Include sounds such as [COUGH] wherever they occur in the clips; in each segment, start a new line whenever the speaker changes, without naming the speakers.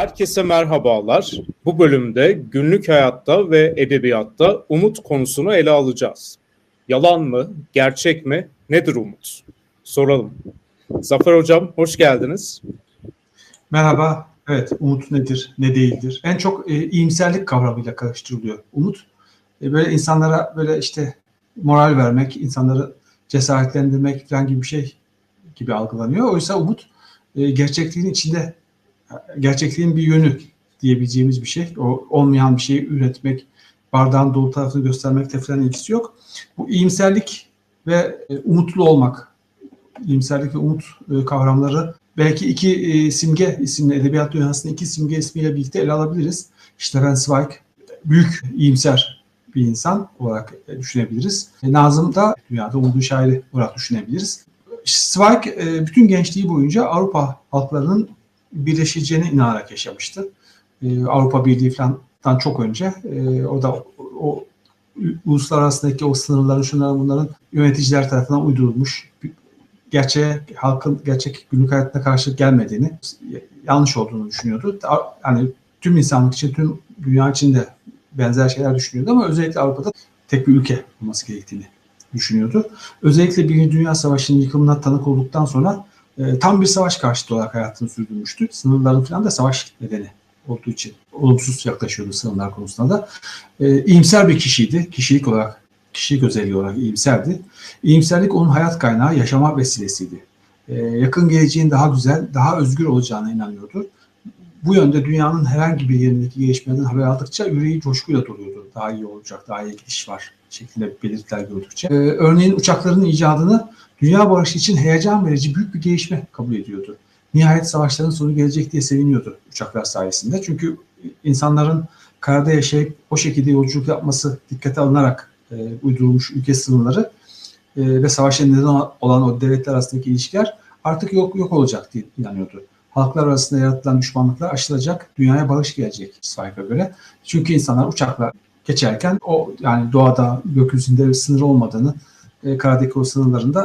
Herkese merhabalar. Bu bölümde günlük hayatta ve edebiyatta umut konusunu ele alacağız. Yalan mı, gerçek mi, nedir umut? Soralım. Zafer Hocam hoş geldiniz.
Merhaba. Evet, umut nedir, ne değildir? En çok e, iyimserlik kavramıyla karıştırılıyor. Umut, e, böyle insanlara böyle işte moral vermek, insanları cesaretlendirmek falan gibi bir şey gibi algılanıyor. Oysa umut e, gerçekliğin içinde, gerçekliğin bir yönü diyebileceğimiz bir şey. O olmayan bir şeyi üretmek, bardağın dolu tarafını göstermekte falan ilgisi yok. Bu iyimserlik ve e, umutlu olmak, iyimserlik ve umut e, kavramları belki iki e, simge isimli edebiyat dünyasında iki simge ismiyle birlikte ele alabiliriz. Stefan Zweig büyük iyimser bir insan olarak düşünebiliriz. Nazım da dünyada umudun şairi olarak düşünebiliriz. Zweig bütün gençliği boyunca Avrupa halklarının birleşeceğine inanarak yaşamıştı. E, Avrupa Birliği falandan çok önce e, o da o uluslararasındaki o sınırların şunların bunların yöneticiler tarafından uydurulmuş gerçeğe halkın gerçek günlük hayatına karşı gelmediğini yanlış olduğunu düşünüyordu. Yani tüm insanlık için tüm dünya için de benzer şeyler düşünüyordu ama özellikle Avrupa'da tek bir ülke olması gerektiğini düşünüyordu. Özellikle Birinci Dünya Savaşı'nın yıkımına tanık olduktan sonra e, tam bir savaş karşıtı olarak hayatını sürdürmüştü. Sınırların falan da savaş nedeni olduğu için olumsuz yaklaşıyordu sınırlar konusunda da. E, iyimser bir kişiydi. Kişilik olarak, kişilik özelliği olarak iyimserdi. İyimserlik onun hayat kaynağı, yaşama vesilesiydi. E, yakın geleceğin daha güzel, daha özgür olacağına inanıyordu. Bu yönde dünyanın herhangi bir yerindeki gelişmelerden haber aldıkça yüreği coşkuyla doluyordu. Daha iyi olacak, daha iyi gidiş var şeklinde belirtiler gördükçe. Ee, örneğin uçakların icadını dünya barışı için heyecan verici büyük bir gelişme kabul ediyordu. Nihayet savaşların sonu gelecek diye seviniyordu uçaklar sayesinde. Çünkü insanların karada yaşayıp o şekilde yolculuk yapması dikkate alınarak e, uydurulmuş ülke sınırları e, ve savaşa neden olan o devletler arasındaki ilişkiler artık yok yok olacak diye inanıyordu. Halklar arasında yaratılan düşmanlıklar aşılacak, dünyaya barış gelecek Spike'a göre. Çünkü insanlar uçaklar geçerken o yani doğada gökyüzünde sınır olmadığını, e, karadaki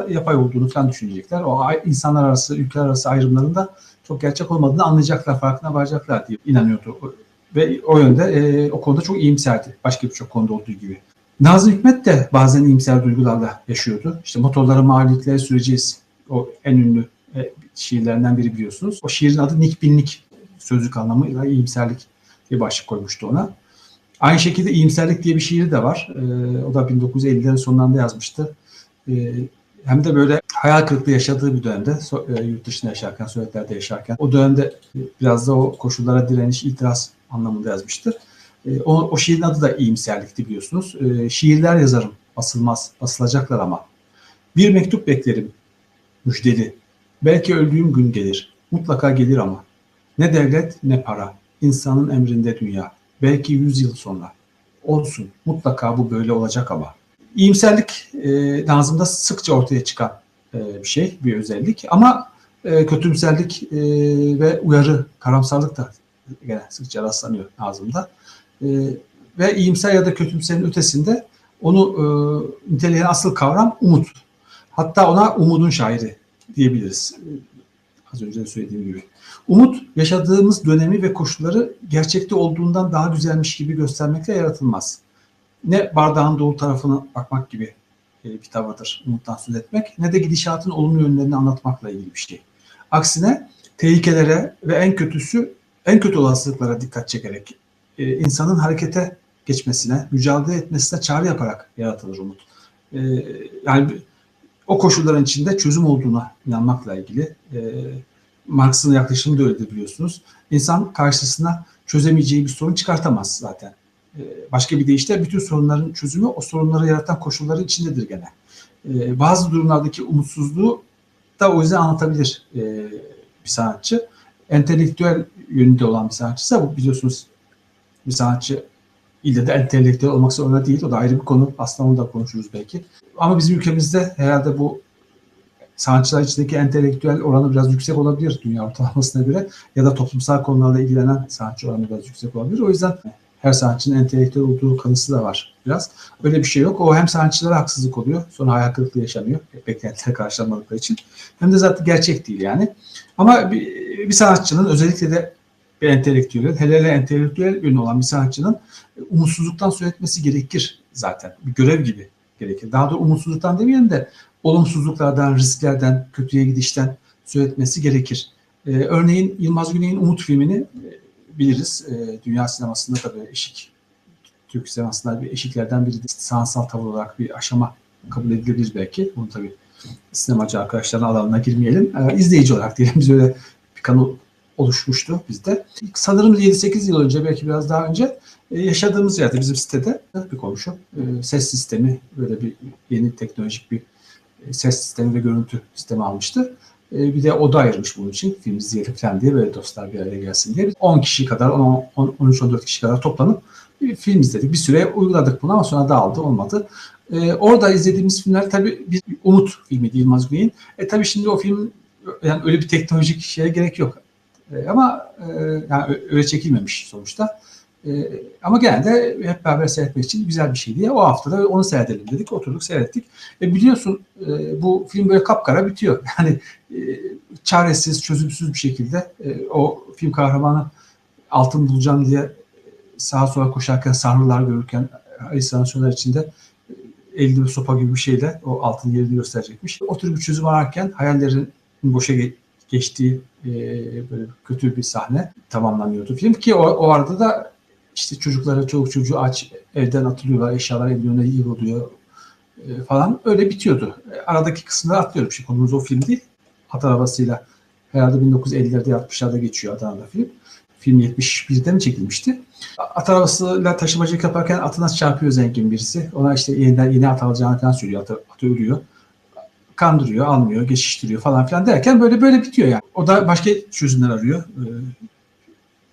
yapay olduğunu falan düşünecekler. O insanlar arası, ülkeler arası ayrımlarında çok gerçek olmadığını anlayacaklar, farkına varacaklar diye inanıyordu. Ve o yönde e, o konuda çok iyimserdi. Başka birçok konuda olduğu gibi. Nazım Hikmet de bazen iyimser duygularla yaşıyordu. İşte motorlara mağluliyetleri süreceğiz. O en ünlü e, şiirlerinden biri biliyorsunuz. O şiirin adı Nik Binlik sözlük anlamıyla iyimserlik diye başlık koymuştu ona. Aynı şekilde iyimserlik diye bir şiiri de var. E, o da 1950'lerin sonlarında yazmıştı. E, hem de böyle hayal kırıklığı yaşadığı bir dönemde e, yurt dışında yaşarken, Sovyetlerde yaşarken o dönemde biraz da o koşullara direniş, itiraz anlamında yazmıştır. E, o, o şiirin adı da iyimserlikti biliyorsunuz. E, şiirler yazarım, basılmaz, basılacaklar ama. Bir mektup beklerim, müjdeli. Belki öldüğüm gün gelir, mutlaka gelir ama. Ne devlet ne para, insanın emrinde dünya. Belki yüz yıl sonra. Olsun, mutlaka bu böyle olacak ama. İyimserlik e, Nazım'da sıkça ortaya çıkan e, bir şey, bir özellik. Ama e, kötümserlik e, ve uyarı, karamsarlık da gene sıkça rastlanıyor Nazım'da. E, ve iyimser ya da kötümserin ötesinde onu e, niteleyen asıl kavram umut. Hatta ona umudun şairi diyebiliriz. Az önce de söylediğim gibi. Umut yaşadığımız dönemi ve koşulları gerçekte olduğundan daha güzelmiş gibi göstermekle yaratılmaz. Ne bardağın dolu tarafına bakmak gibi e, bir tavırdır umuttan söz etmek ne de gidişatın olumlu yönlerini anlatmakla ilgili bir şey. Aksine tehlikelere ve en kötüsü en kötü olasılıklara dikkat çekerek e, insanın harekete geçmesine, mücadele etmesine çağrı yaparak yaratılır umut. E, yani o koşulların içinde çözüm olduğuna inanmakla ilgili Marx'ın yaklaşımı da öyledir biliyorsunuz. İnsan karşısına çözemeyeceği bir sorun çıkartamaz zaten. E, başka bir deyişle bütün sorunların çözümü o sorunları yaratan koşulların içindedir gene. E, bazı durumlardaki umutsuzluğu da o yüzden anlatabilir e, bir sanatçı. Entelektüel yönünde olan bir sanatçıysa bu biliyorsunuz bir sanatçı ille de entelektüel olmak zorunda değil. O da ayrı bir konu. Aslında onu da konuşuruz belki. Ama bizim ülkemizde herhalde bu sanatçılar içindeki entelektüel oranı biraz yüksek olabilir dünya ortalamasına göre ya da toplumsal konularla ilgilenen sanatçı oranı biraz yüksek olabilir. O yüzden her sanatçının entelektüel olduğu kanısı da var biraz. Öyle bir şey yok. O hem sanatçılara haksızlık oluyor. Sonra hayal kırıklığı yaşanıyor. Beklentiler karşılanmadıkları için. Hem de zaten gerçek değil yani. Ama bir, bir sanatçının özellikle de bir entelektüel, hele hele entelektüel yönü olan bir sanatçının e, umutsuzluktan söz etmesi gerekir zaten. Bir görev gibi gerekir. Daha da umutsuzluktan demeyelim de olumsuzluklardan, risklerden, kötüye gidişten söz etmesi gerekir. Ee, örneğin Yılmaz Güney'in Umut filmini e, biliriz. E, dünya sinemasında tabii eşik, Türk sinemasında bir eşiklerden biri sanatsal tavır olarak bir aşama kabul edilebilir belki. Bunu tabii sinemacı arkadaşların alanına girmeyelim. E, izleyici olarak diyelim [LAUGHS] biz öyle bir kanal oluşmuştu bizde. Sanırım 7-8 yıl önce belki biraz daha önce e, yaşadığımız yerde bizim sitede bir komşu e, ses sistemi böyle bir yeni teknolojik bir e, ses sistemi ve görüntü sistemi almıştı. Bir de oda ayırmış bunun için film izleyelim falan diye böyle dostlar bir araya gelsin diye. 10 kişi kadar 13-14 kişi kadar toplanıp bir film izledik. Bir süre uyguladık bunu ama sonra dağıldı olmadı. Ee, orada izlediğimiz filmler tabii bir Umut filmi Yılmaz Güney'in. E tabii şimdi o film yani öyle bir teknolojik şeye gerek yok. E, ama e, yani öyle çekilmemiş sonuçta. E, ama genelde hep beraber seyretmek için güzel bir şey diye o haftada onu seyredelim dedik. Oturduk seyrettik. E, biliyorsun e, bu film böyle kapkara bitiyor. [LAUGHS] Yani e, çaresiz, çözümsüz bir şekilde e, o film kahramanı altın bulacağım diye sağa sola koşarken, sarnılar görürken halüsinasyonlar içinde e, elde bir sopa gibi bir şeyle o altın yerini gösterecekmiş. O tür bir çözüm ararken hayallerin boşa geçtiği e, böyle kötü bir sahne tamamlanıyordu film ki o, o arada da işte çocuklara çoluk çocuğu aç evden atılıyorlar eşyalar önüne yığılıyor e, falan öyle bitiyordu. E, aradaki kısımları atlıyorum. Şimdi konumuz o film değil. At arabasıyla herhalde 1950'lerde 60'larda geçiyor Adana'da film. Film 71'de mi çekilmişti? At arabasıyla taşımacılık yaparken atına çarpıyor zengin birisi. Ona işte yeniden yeni at alacağını falan söylüyor. Atı, atı ölüyor kandırıyor, almıyor, geçiştiriyor falan filan derken böyle böyle bitiyor yani. O da başka çözümler arıyor. Ee,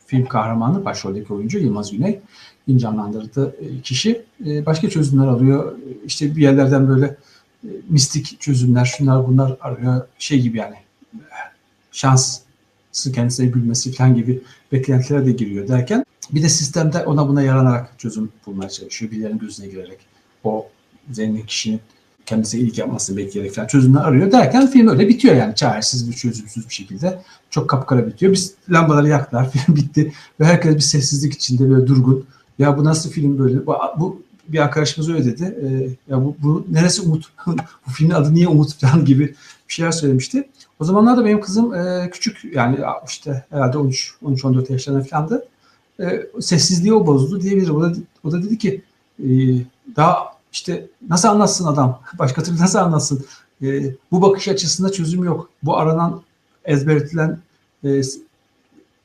film kahramanı, başroldeki oyuncu Yılmaz Güney. canlandırdığı e, kişi e, başka çözümler arıyor. İşte bir yerlerden böyle e, mistik çözümler, şunlar bunlar arıyor. Şey gibi yani şans kendisine gülmesi falan gibi beklentilere de giriyor derken bir de sistemde ona buna yaranarak çözüm bulmaya çalışıyor. Birilerinin gözüne girerek. O zengin kişinin kendisi iyilik yapmasını bekleyerek falan çözümler arıyor derken film öyle bitiyor yani çaresiz bir çözümsüz bir şekilde. Çok kapkara bitiyor. Biz lambaları yaktılar [LAUGHS] film bitti ve herkes bir sessizlik içinde böyle durgun. Ya bu nasıl film böyle? Bu, bu bir arkadaşımız öyle dedi. E, ya bu, bu neresi Umut? [LAUGHS] bu filmin adı niye Umut falan gibi bir şeyler söylemişti. O zamanlarda benim kızım e, küçük yani işte herhalde 13 13 14 yaşlarında falandı. E, sessizliği o bozdu diyebilirim. O da, o da dedi ki e, daha işte nasıl anlatsın adam? [LAUGHS] Başka türlü nasıl anlatsın? E, bu bakış açısında çözüm yok. Bu aranan, ezberletilen, e,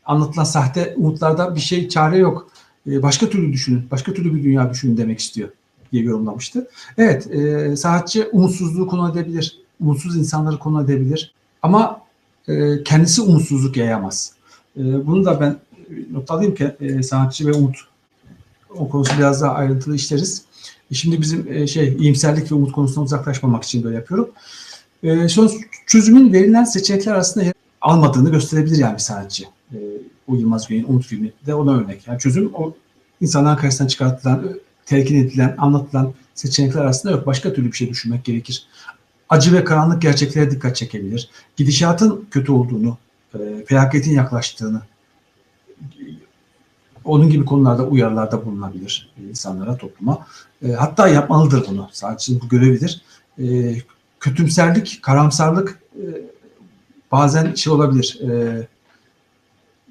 anlatılan sahte umutlarda bir şey, çare yok. E, başka türlü düşünün, başka türlü bir dünya düşünün demek istiyor diye yorumlamıştı. Evet, e, sanatçı umutsuzluğu konu edebilir. Umutsuz insanları konu edebilir. Ama e, kendisi umutsuzluk yayamaz. E, bunu da ben not alayım ki e, sanatçı ve umut o konusu biraz daha ayrıntılı işleriz. E, şimdi bizim e, şey iyimserlik ve umut konusundan uzaklaşmamak için böyle yapıyorum. E, son çözümün verilen seçenekler arasında almadığını gösterebilir yani bir sanatçı. E, o Yılmaz Güney'in Umut filmi de ona örnek. Yani çözüm o insanların karşısından çıkartılan, telkin edilen, anlatılan seçenekler arasında yok. Başka türlü bir şey düşünmek gerekir. Acı ve karanlık gerçeklere dikkat çekebilir. Gidişatın kötü olduğunu, e, felaketin yaklaştığını onun gibi konularda uyarılarda bulunabilir insanlara, topluma. E, hatta yapmalıdır bunu. Sanatçının bu görevidir. E, kötümserlik, karamsarlık e, bazen şey olabilir, e,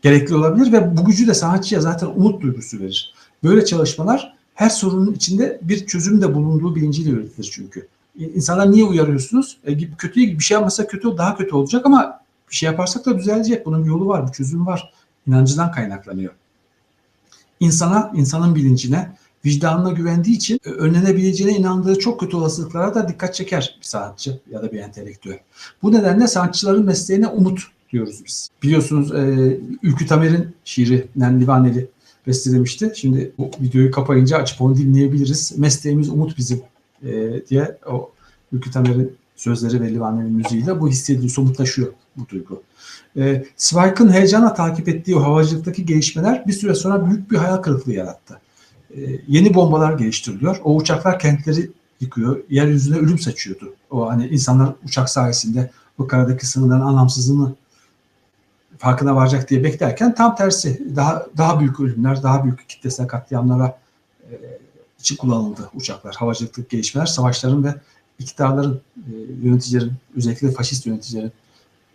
gerekli olabilir ve bu gücü de sanatçıya zaten umut duygusu verir. Böyle çalışmalar her sorunun içinde bir çözüm de bulunduğu bilinciyle üretilir çünkü. İnsanlar niye uyarıyorsunuz? E, kötüye bir şey yapmasa kötü daha kötü olacak ama bir şey yaparsak da düzelecek. Bunun bir yolu var, bir çözüm var. İnancından kaynaklanıyor insana, insanın bilincine, vicdanına güvendiği için e, önlenebileceğine inandığı çok kötü olasılıklara da dikkat çeker bir sanatçı ya da bir entelektüel. Bu nedenle sanatçıların mesleğine umut diyoruz biz. Biliyorsunuz e, Ülkü Tamer'in şiiri Nendivaneli bestelemişti. Şimdi bu videoyu kapayınca açıp onu dinleyebiliriz. Mesleğimiz umut bizim e, diye o Ülkü Tamer'in sözleri ve Livaneli'nin müziğiyle bu hissediliyor, somutlaşıyor bu duygu. E, Spike'ın heyecanla takip ettiği o havacılıktaki gelişmeler bir süre sonra büyük bir hayal kırıklığı yarattı. E, yeni bombalar geliştiriliyor. O uçaklar kentleri yıkıyor. Yeryüzüne ölüm saçıyordu. O hani insanlar uçak sayesinde bu karadaki sınırların anlamsızlığını farkına varacak diye beklerken tam tersi daha daha büyük ölümler, daha büyük kitlesel katliamlara e, için kullanıldı uçaklar, havacılık gelişmeler, savaşların ve iktidarların, e, yöneticilerin, özellikle faşist yöneticilerin,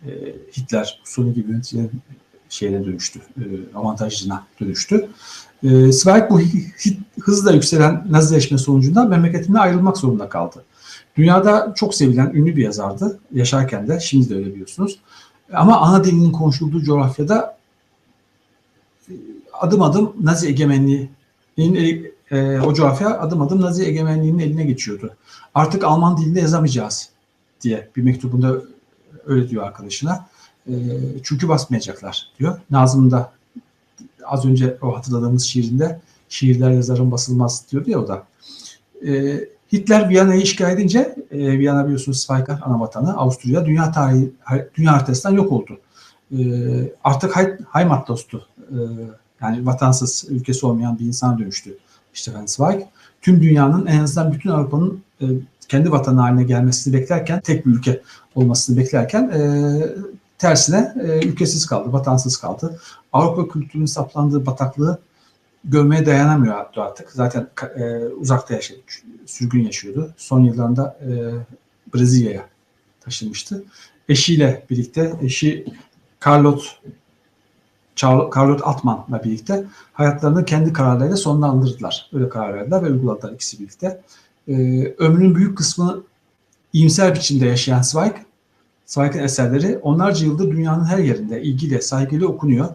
e, Hitler, Mussolini gibi yöneticilerin şeyine dönüştü, e, avantajına dönüştü. E, Zweig bu hızla yükselen Nazileşme sonucunda memleketinden ayrılmak zorunda kaldı. Dünyada çok sevilen ünlü bir yazardı. Yaşarken de, şimdi de öyle biliyorsunuz. Ama ana dilinin konuşulduğu coğrafyada e, adım adım Nazi egemenliğinin e, o coğrafya adım adım Nazi egemenliğinin eline geçiyordu. Artık Alman dilinde yazamayacağız diye bir mektubunda öyle diyor arkadaşına. E, çünkü basmayacaklar diyor. Nazım da az önce o hatırladığımız şiirinde şiirler yazarın basılmaz diyordu ya o da. E, Hitler Viyana'yı işgal edince e, Viyana biliyorsunuz Zweig'in ana vatanı Avusturya dünya tarihi dünya haritasından yok oldu. E, artık Hay- Heimat dostu e, yani vatansız ülkesi olmayan bir insana dönüştü Stefan Zweig. Tüm dünyanın en azından bütün Avrupa'nın e, kendi vatanı haline gelmesini beklerken tek bir ülke olmasını beklerken e, tersine e, ülkesiz kaldı, vatansız kaldı. Avrupa kültürünün saplandığı bataklığı görmeye dayanamıyor artık. Zaten e, uzakta yaşadı, sürgün yaşıyordu. Son yıllarında e, Brezilya'ya taşınmıştı. Eşiyle birlikte, eşi Carlot Carlot Altman'la birlikte hayatlarını kendi kararlarıyla sonlandırdılar. Öyle karar verdiler ve uyguladılar ikisi birlikte. E, ömrünün büyük kısmını iyimser biçimde yaşayan Zweig, Zweig'in eserleri onlarca yıldır dünyanın her yerinde ilgiyle, saygıyla okunuyor.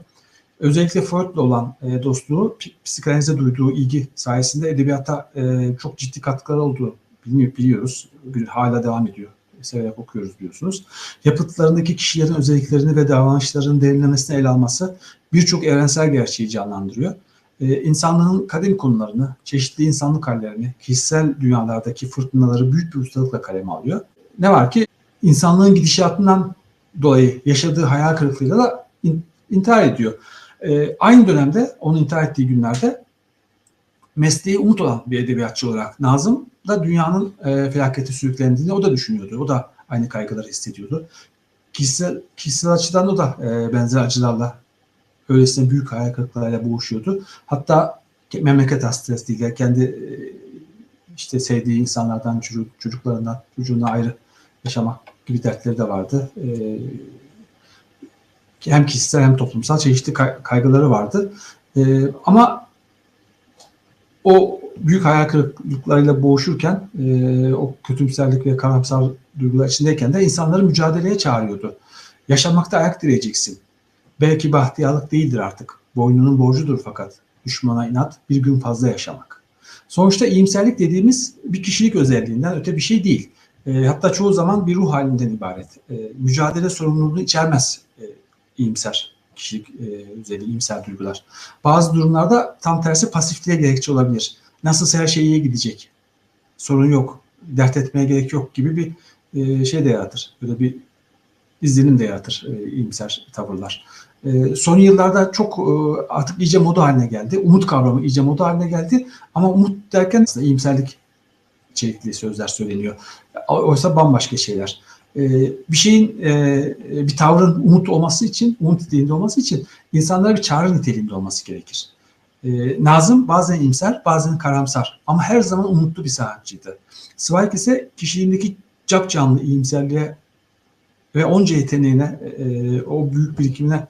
Özellikle Freud'la olan e, dostluğu, psikanalize duyduğu ilgi sayesinde edebiyata e, çok ciddi katkıları olduğu biliyoruz. Hala devam ediyor. Severek okuyoruz diyorsunuz. Yapıtlarındaki kişilerin özelliklerini ve davranışlarının derinlemesine ele alması birçok evrensel gerçeği canlandırıyor. Ee, insanlığın kadim konularını, çeşitli insanlık hallerini, kişisel dünyalardaki fırtınaları büyük bir ustalıkla kaleme alıyor. Ne var ki insanlığın gidişatından dolayı yaşadığı hayal kırıklığıyla da in, intihar ediyor. Ee, aynı dönemde onun intihar ettiği günlerde mesleği umut olan bir edebiyatçı olarak Nazım da dünyanın e, felakete sürüklendiğini o da düşünüyordu. O da aynı kaygıları hissediyordu. Kişisel, kişisel açıdan o da e, benzer acılarla öylesine büyük hayal kırıklarıyla boğuşuyordu. Hatta memleket hastalığıyla kendi e, işte sevdiği insanlardan, çocuk, çocuklarından, çocuğuna ayrı yaşamak gibi dertleri de vardı. E, hem kişisel hem toplumsal çeşitli kay- kaygıları vardı. E, ama o büyük hayal kırıklıklarıyla boğuşurken e, o kötümserlik ve karamsar duygular içindeyken de insanları mücadeleye çağırıyordu. Yaşamakta ayak direyeceksin. Belki bahtiyarlık değildir artık. Boynunun borcudur fakat düşmana inat bir gün fazla yaşamak. Sonuçta iyimserlik dediğimiz bir kişilik özelliğinden öte bir şey değil. E, hatta çoğu zaman bir ruh halinden ibaret. E, mücadele sorumluluğunu içermez e, iyimser kişilik e, özelliği, iyimser duygular. Bazı durumlarda tam tersi pasifliğe gerekçe olabilir. Nasılsa her şey iyiye gidecek. Sorun yok. Dert etmeye gerek yok gibi bir e, şey de yaratır. Böyle bir izlenim de yaratır e, iyimser tavırlar. E, son yıllarda çok e, artık iyice moda haline geldi. Umut kavramı iyice moda haline geldi. Ama umut derken aslında iyimserlik içerikli sözler söyleniyor. Oysa bambaşka şeyler. E, bir şeyin, e, bir tavrın umut olması için, umut niteliğinde olması için insanlara bir çağrı niteliğinde olması gerekir. E, Nazım bazen imser, bazen karamsar ama her zaman umutlu bir sanatçıydı. Zweig ise kişiliğindeki cap canlı iyimserliğe ve onca yeteneğine, e, o büyük birikimine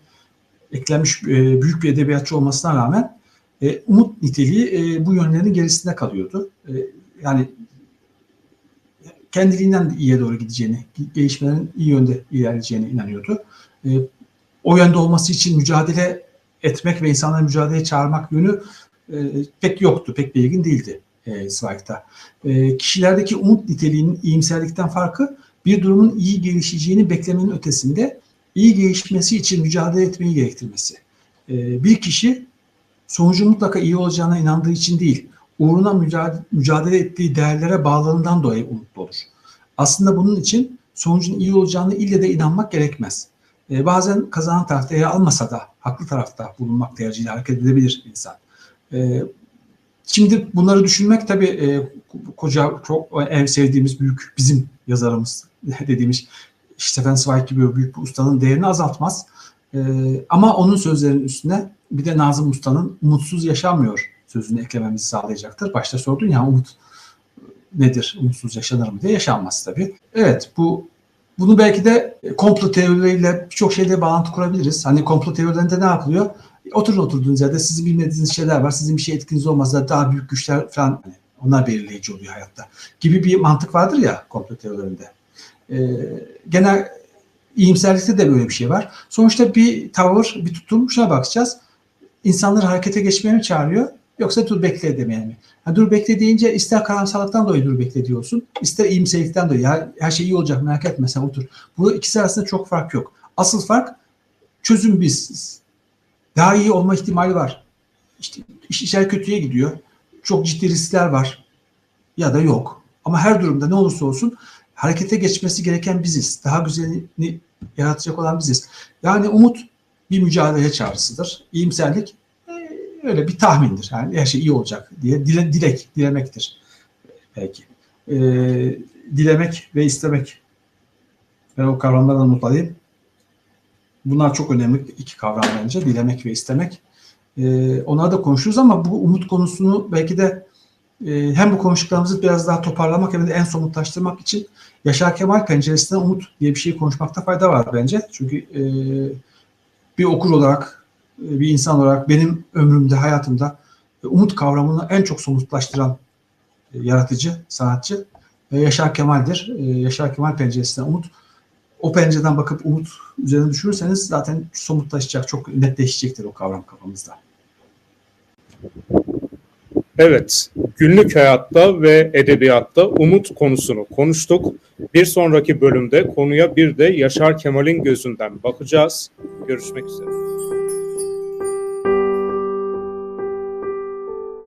eklenmiş e, büyük bir edebiyatçı olmasına rağmen e, umut niteliği e, bu yönlerin gerisinde kalıyordu. E, yani kendiliğinden de iyiye doğru gideceğini, gelişmelerin iyi yönde ilerleyeceğine inanıyordu. E, o yönde olması için mücadele etmek ve insanları mücadeleye çağırmak yönü e, pek yoktu, pek belirgin değildi e, Zweig'da. E, kişilerdeki umut niteliğinin iyimserlikten farkı bir durumun iyi gelişeceğini beklemenin ötesinde iyi gelişmesi için mücadele etmeyi gerektirmesi. E, bir kişi sonucun mutlaka iyi olacağına inandığı için değil, uğruna mücadele, mücadele ettiği değerlere bağlılığından dolayı umutlu olur. Aslında bunun için sonucun iyi olacağını ille de inanmak gerekmez. E, bazen kazanan tarafta yer almasa da haklı tarafta bulunmak tercihiyle hareket edebilir insan. E, şimdi bunları düşünmek tabii e, koca çok en sevdiğimiz büyük bizim yazarımız [LAUGHS] dediğimiz Stefan Zweig gibi büyük bir ustanın değerini azaltmaz. E, ama onun sözlerinin üstüne bir de Nazım Usta'nın umutsuz yaşanmıyor sözünü eklememizi sağlayacaktır. Başta sordun ya umut nedir? Umutsuz yaşanır mı diye yaşanmaz tabii. Evet bu bunu belki de komplo teorileriyle birçok şeyle bağlantı kurabiliriz. Hani komplo teorilerinde ne yapılıyor? Oturun oturduğunuz yerde sizin bilmediğiniz şeyler var. Sizin bir şey etkiniz olmazsa daha büyük güçler falan hani onlar belirleyici oluyor hayatta. Gibi bir mantık vardır ya komplo teorilerinde. Ee, genel iyimserlikte de böyle bir şey var. Sonuçta bir tavır, bir tutum şuna bakacağız. İnsanları harekete geçmeye mi çağırıyor? Yoksa dur bekle demeye mi? Yani dur bekle deyince ister karamsarlıktan dolayı dur bekle diyorsun. ister iyimserlikten dolayı. Ya, her şey iyi olacak merak etme sen otur. Bu ikisi arasında çok fark yok. Asıl fark çözüm biz. Daha iyi olma ihtimali var. İşte iş işler kötüye gidiyor. Çok ciddi riskler var. Ya da yok. Ama her durumda ne olursa olsun harekete geçmesi gereken biziz. Daha güzelini yaratacak olan biziz. Yani umut bir mücadele çağrısıdır. İyimserlik öyle bir tahmindir. Yani her şey iyi olacak diye dile, dilek, dilemektir. Belki. E, dilemek ve istemek. Ben o kavramlardan not. Bunlar çok önemli iki kavram bence. Dilemek ve istemek. E, onları da konuşuruz ama bu umut konusunu belki de e, hem bu konuştuklarımızı biraz daha toparlamak hem de en somutlaştırmak için Yaşar Kemal penceresinden umut diye bir şey konuşmakta fayda var bence. Çünkü e, bir okur olarak, bir insan olarak benim ömrümde, hayatımda e, umut kavramını en çok somutlaştıran e, yaratıcı, sanatçı e, Yaşar Kemal'dir. E, Yaşar Kemal penceresinden umut. O pencereden bakıp umut üzerine düşünürseniz zaten somutlaşacak, çok netleşecektir o kavram kafamızda.
Evet, günlük hayatta ve edebiyatta umut konusunu konuştuk. Bir sonraki bölümde konuya bir de Yaşar Kemal'in gözünden bakacağız. Görüşmek üzere.